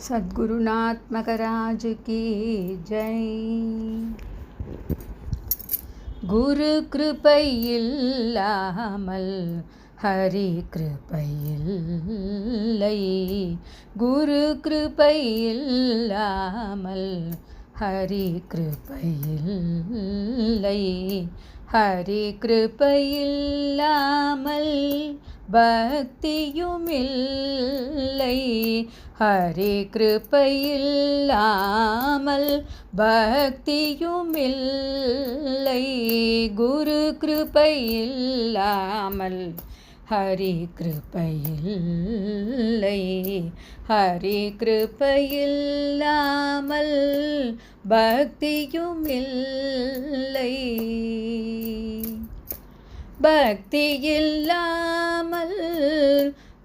सद्गुरुनाथ मकराज की जय குரு கிருபையில்லாமல் ஹரி கிருபையில்லை குரு கிருபையில்லாமல் ஹரி கிருபையில்லை ஹரி கிருபையில்லாமல் பக்தியுமில்லை. ஹரி கிருப்பையில்லாமல் பக்தியுமில்லை. குரு கிருப்பையில்லாமல் ஹரி கிருப்பையில்லை ஹரி கிருப்பையில்லாமல் பக்தியுமில்லை. பக்தியில்லாமல்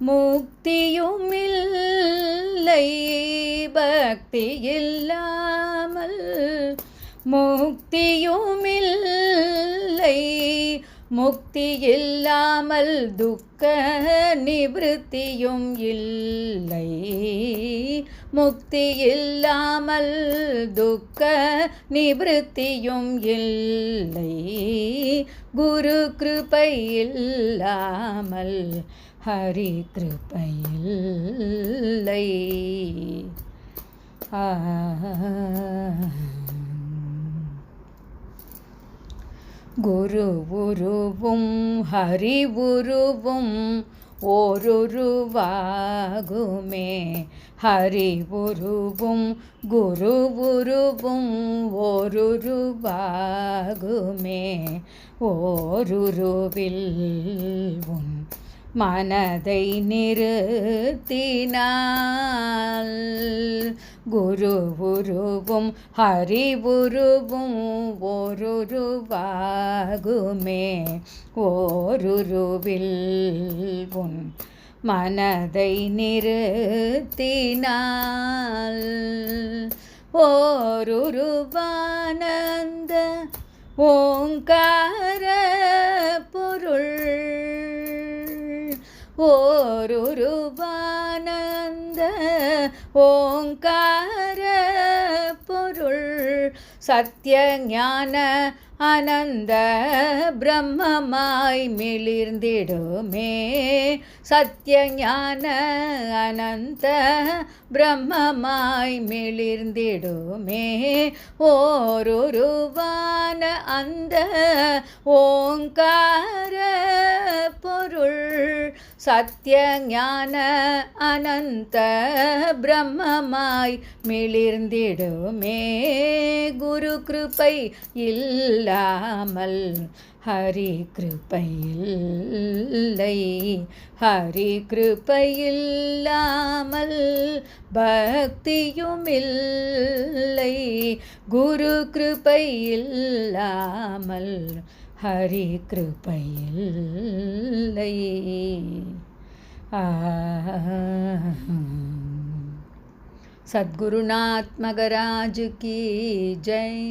முக்தியும் இல்லை. பக்தியில்லாமல் முக்தியும் இல்லை. முக்தி இல்லாமல் துக்க நிவத்தியும் இல்லை. முக்தி இல்லாமல் துக்க நிவத்தியும் இல்லை. குரு கிருபை இல்லாமல் ஹரி கிருபை இல்லை குரு உருவும் ஹரி உருவும் ஓருருவாகுமே. ஹரி உருவும் குரு உருவும் ஓருருவாகுமே. ஓருருவில் உன் மனதை நிறுத்தினால். குரு உருவும் ஹரி உருவும் ஓருருவாகுமே. ஓருருவில் உன் மனதை நிறுத்தினால் ஓருருவானந்த ஓங்கார பொருள். ஓருருவானந்த ஓங்கார சத்திய ஞான அனந்த பிரம்மமாய் மிளிர்ந்திடுமே. சத்திய ஞான அனந்த பிரம்மமாய் மிளிர்ந்திடுமே. ஓருருவான அந்த ஓங்கார சத்திய ஞான அனந்த பிரம்மமாய் மிளிர்ந்திடுமே குரு கிருப்பை இல்லாமல் ஹரி கிருப்பையில்லை ஹரி கிருப்பையில்லாமல் பக்தியுமில்லை குரு கிருப்பையில்லாமல் இல்லாமல் ஹரி கிருபையில்லையே சத்குருநாத்மகராஜு கீ ஜெய்